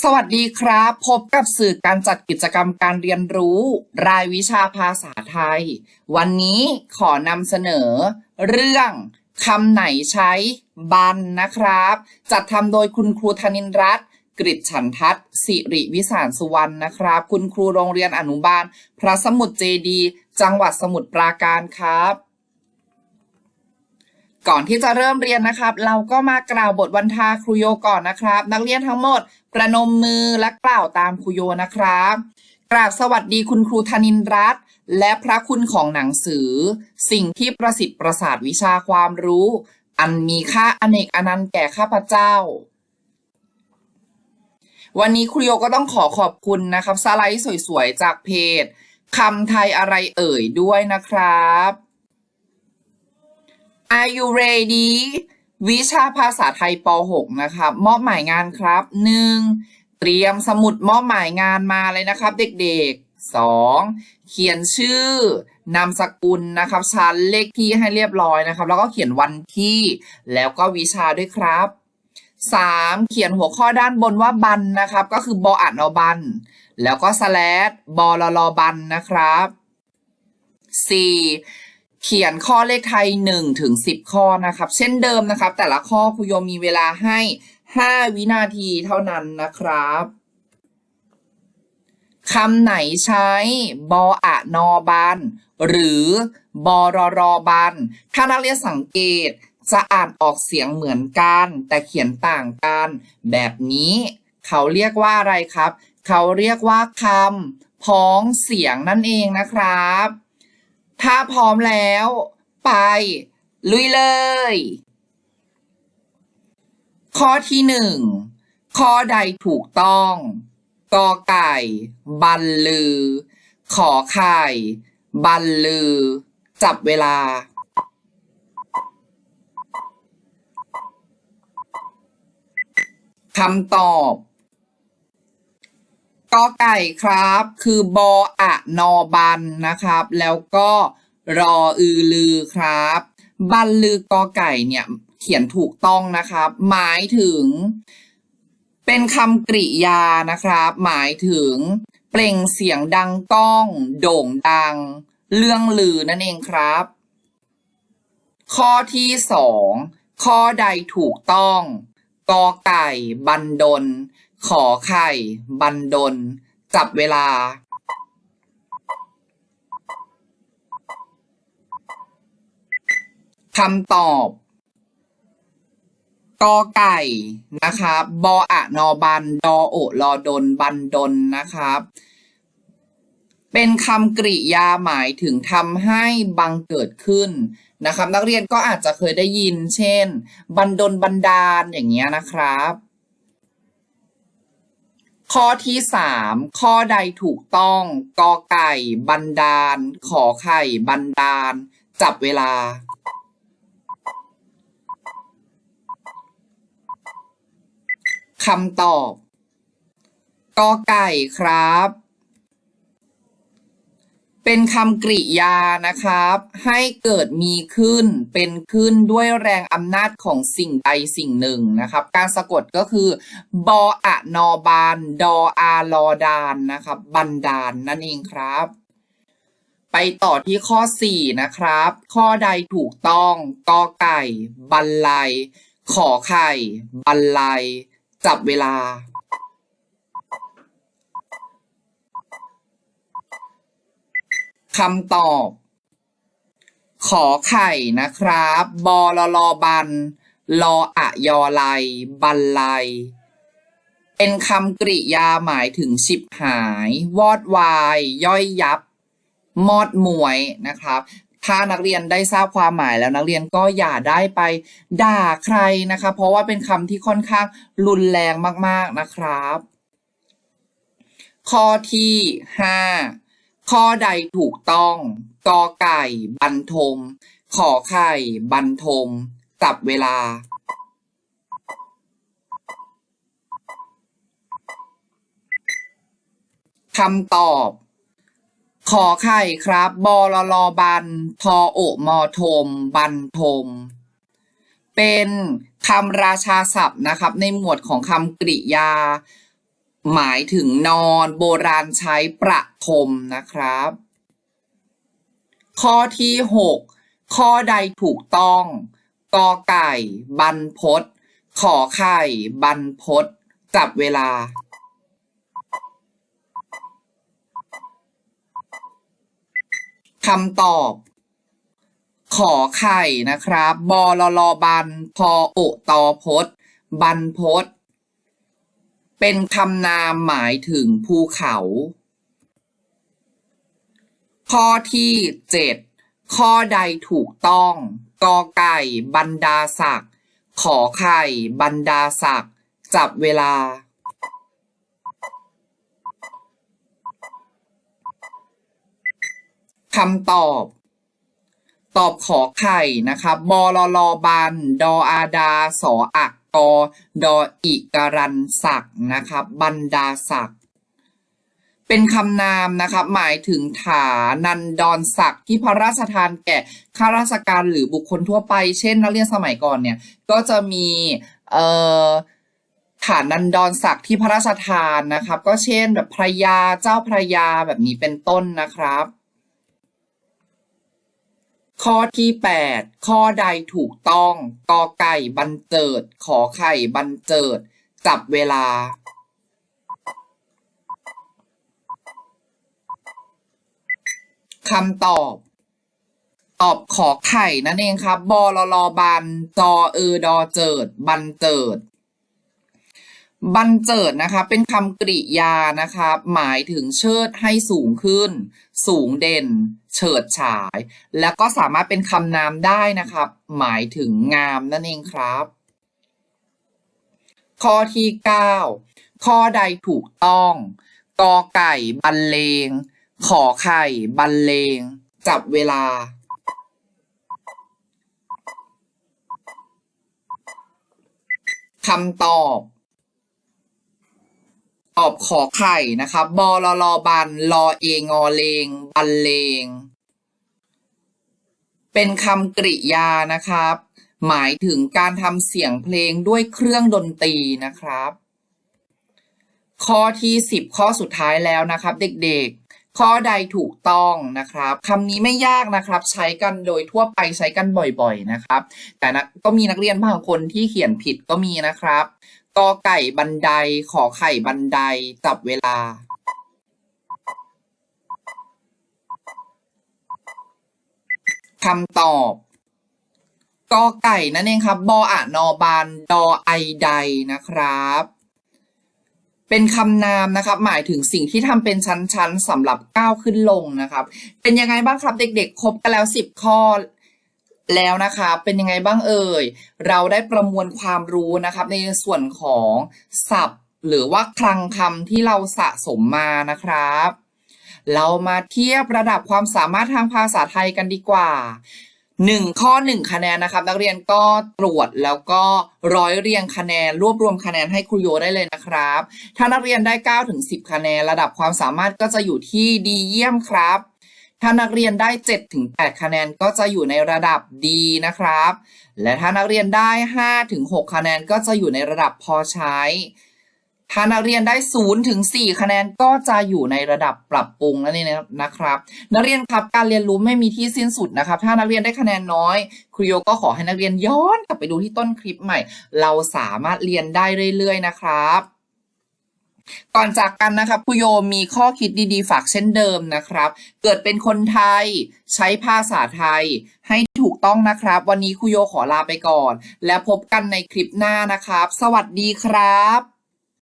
สวัสดีครับ พบกับสื่อการจัดกิจกรรมการเรียนรู้ รายวิชาภาษาไทย วันนี้ขอนำเสนอ เรื่องคำไหนใช้บันนะครับ จัดทำโดยคุณครูธนินรัตน์กริฉันทัศน์สิริวิสารสุวรรณนะครับ คุณครูโรงเรียนอนุบาล พระสมุทรเจดีย์จังหวัดสมุทรปราการครับ ก่อนที่จะเริ่มเรียนนะครับ เราก็มากล่าวบทวันทาครูโยก่อนนะครับ นักเรียนทั้งหมด ประนมมือและกล่าวตามครูโยนะครับ กราบสวัสดีคุณครูธนินร์รัตน์และพระคุณของหนังสือ สิ่งที่ประสิทธิ์ประสาทวิชาความรู้ อันมีค่าอเนกอนันต์แก่ข้าพเจ้า วันนี้ครูโยก็ต้องขอขอบคุณนะครับ สไลด์สวยๆ จากเพจคำไทยอะไรเอ่ยด้วยนะครับ Are you ready วิชาภาษาไทยป .6 นะครับมอบหมายงานครับ 1. เตรียมสมุดมอบหมายงานมาเลยนะครับ เด็กๆ 2. เขียนชื่อนามสกุลนะครับชั้นเลขที่ให้เรียบร้อยนะครับ แล้วก็เขียนวันที่แล้วก็วิชาด้วยครับ 3. เขียนหัวข้อด้านบนว่าบันนะครับ ก็คือบออ่านอบัน แล้วก็สแลดบอลลอบันนะครับ 4. เขียนข้อเลขไทย1ถึง10 ข้อนะครับ เช่นเดิมนะครับ แต่ละข้อครูโยมมีเวลาให้ 5 วินาทีเท่านั้นนะครับคำไหนใช้บออะนอบันหรือบอรอรอบันถ้านักเรียนสังเกตจะอ่านออกเสียงเหมือนกัน แต่เขียนต่างกัน แบบนี้ เขาเรียกว่าอะไรครับ เขาเรียกว่าคำพ้องเสียงนั่นเองนะครับ ถ้าพร้อมแล้ว ไป ลุยเลย ข้อที่หนึ่งข้อใดถูกต้องกอไก่ บันลือ ขอไข่ บันลือ จับเวลา คำตอบ กอไก่ครับ คือบออะนอบันนะครับ แล้วก็รออือลือครับ บันลือกอไก่เนี่ยเขียนถูกต้องนะครับ หมายถึง เป็นคำกริยานะครับ หมายถึง เปล่งเสียงดังก้อง โด่งดัง เรื่องลือนั่นเองครับ ข้อที่สองข้อใดถูกต้องกอไก่ บันดล ขอไข่ บันดล จับเวลา คำตอบกอไก่นะครับ บออะนอบัน ดอโอลอดน บันดนนะครับ เป็นคำกริยาหมายถึงทำให้บังเกิดขึ้นนะครับ นักเรียนก็อาจจะเคยได้ยิน เช่น บันดลบันดาลอย่างเงี้ยนะครับ ข้อที่สามข้อใดถูกต้องกอไก่บันดาล ขอไข่บันดาล จับเวลา คำตอบกอไก่ครับ เป็นคำกริยานะครับ ให้เกิดมีขึ้น เป็นขึ้นด้วยแรงอำนาจของสิ่งใดสิ่งหนึ่งนะครับ การสะกดก็คือบออะนอบานดออาลอดานนะครับ บันดาลนนั่นเองครับ ไปต่อที่ข้อ 4 นะครับ ข้อใดถูกต้องกอไก่ บันไลยขอไข่ บันไลยจับเวลา คำตอบ ขอไข่นะครับบอลลอบันลออะยอไลบันไลเป็นคำกริยาหมายถึงฉิบหาย วอดวาย ย่อยยับ มอดมวยนะครับ ถ้านักเรียนได้ทราบความหมายแล้วนักเรียนก็อย่าได้ไปด่าใครนะคะ เพราะว่าเป็นคำที่ค่อนข้างรุนแรงมากๆนะครับ ข้อที่ห้า ข้อใดถูกต้องกอไก่บันทม ขอไข่บันทมจับเวลา คำตอบ ขอไข่ครับ บอลลอบัน ทอโอมอทม บันทม เป็นคำราชาศัพท์นะครับ ในหมวดของคำกริยา หมายถึงนอนโบราณใช้ประทมนะครับ ข้อที่หกข้อใดถูกต้องกอไก่ บรรพตขอไข่ บรรพตจับเวลา คำตอบ ขอไข่นะครับบอลลบันพอโอตอพศบรรพศ เป็นคำนามหมายถึงภูเขา ข้อที่เจ็ดข้อใดถูกต้องกอไก่บรรดาศักดิ์ขอไข่บรรดาศักดิ์จับเวลา คำตอบ ตอบขอไข่นะครับบอลลอบานดออาดา สออัก กอดออิการันศักนะครับบรรดาศักเป็นคำนามนะครับหมายถึงฐานันดรศักดิ์ที่พระราชทานแก่ข้าราชการหรือบุคคลทั่วไป เช่นนักเรียนสมัยก่อนเนี่ยก็จะมีเอ่อฐานันดรศักดิ์ที่พระราชทานนะครับ ก็เช่นแบบพระยาเจ้าพระยาแบบนี้เป็นต้นนะครับ ข้อที่ 8 ข้อใดถูกต้องกอไก่บันเจิด ขอไข่บันเจิด จับเวลา คำตอบ ตอบขอไข่นั่นเองครับบอลลอบันจอเออดอเจิด บันเจิด บันเจิดนะคะ เป็นคำกริยานะคะ หมายถึงเชิดให้สูงขึ้น สูงเด่น เฉิดฉาย แล้วก็สามารถเป็นคำนามได้นะครับ หมายถึงงามนั่นเองครับ ข้อที่ 9 ข้อใดถูกต้องกอไก่บรรเลง ขอไข่บรรเลง จับเวลาคำตอบ ตอบขอไข่นะครับบอลลอบันลอเองอเลงบันเลง เป็นคำกริยานะครับ หมายถึงการทำเสียงเพลงด้วยเครื่องดนตรีนะครับ ข้อที่ 10 ข้อสุดท้ายแล้วนะครับเด็กๆ ข้อใดถูกต้องนะครับคำนี้ไม่ยากนะครับ ใช้กันโดยทั่วไปใช้กันบ่อยๆนะครับ แต่นะก็มีนักเรียนบางคนที่เขียนผิดก็มีนะครับ กอไก่บันได ขอไข่บันได จับเวลาคำตอบกอไก่นั่นเองครับ บออะนอบานดอไอใดนะครับ เป็นคำนามนะครับ หมายถึงสิ่งที่ทำเป็นชั้นๆสำหรับก้าวขึ้นลงนะครับ เป็นยังไงบ้างครับเด็กๆ ครบกันแล้วสิบข้อ แล้วนะคะเป็นยังไงบ้างเอ่ย เราได้ประมวลความรู้นะครับ ในส่วนของศัพท์ หรือว่าคลังคำที่เราสะสมมานะครับ เรามาเทียบระดับความสามารถทางภาษาไทยกันดีกว่าหนึ่งข้อหนึ่งคะแนนนะครับ นักเรียนก็ตรวจแล้วก็ร้อยเรียงคะแนน รวบรวมคะแนนให้ครูโยได้เลยนะครับ ถ้านักเรียนได้9ถึง10 คะแนน ระดับความสามารถก็จะอยู่ที่ดีเยี่ยมครับ ถ้านักเรียนได้7ถึง8คะแนนก็จะอยู่ในระดับดีนะครับ และถ้านักเรียนได้5ถึง6คะแนนก็จะอยู่ในระดับพอใช้ ถ้านักเรียนได้0ถึง4คะแนนก็จะอยู่ในระดับปรับปรุงนั่นเองนะครับ นักเรียนครับการเรียนรู้ไม่มีที่สิ้นสุดนะครับ ถ้านักเรียนได้คะแนนน้อยครูโยก็ขอให้นักเรียนย้อนกลับไปดูที่ต้นคลิปใหม่ เราสามารถเรียนได้เรื่อยๆ นะครับ ก่อนจากกันนะครับคุโยมีข้อคิดดีๆ ฝากเช่นเดิมนะครับ เกิดเป็นคนไทย ใช้ภาษาไทย ให้ถูกต้องนะครับ วันนี้คุโยขอลาไปก่อน แล้วพบกันในคลิปหน้านะครับ สวัสดีครับ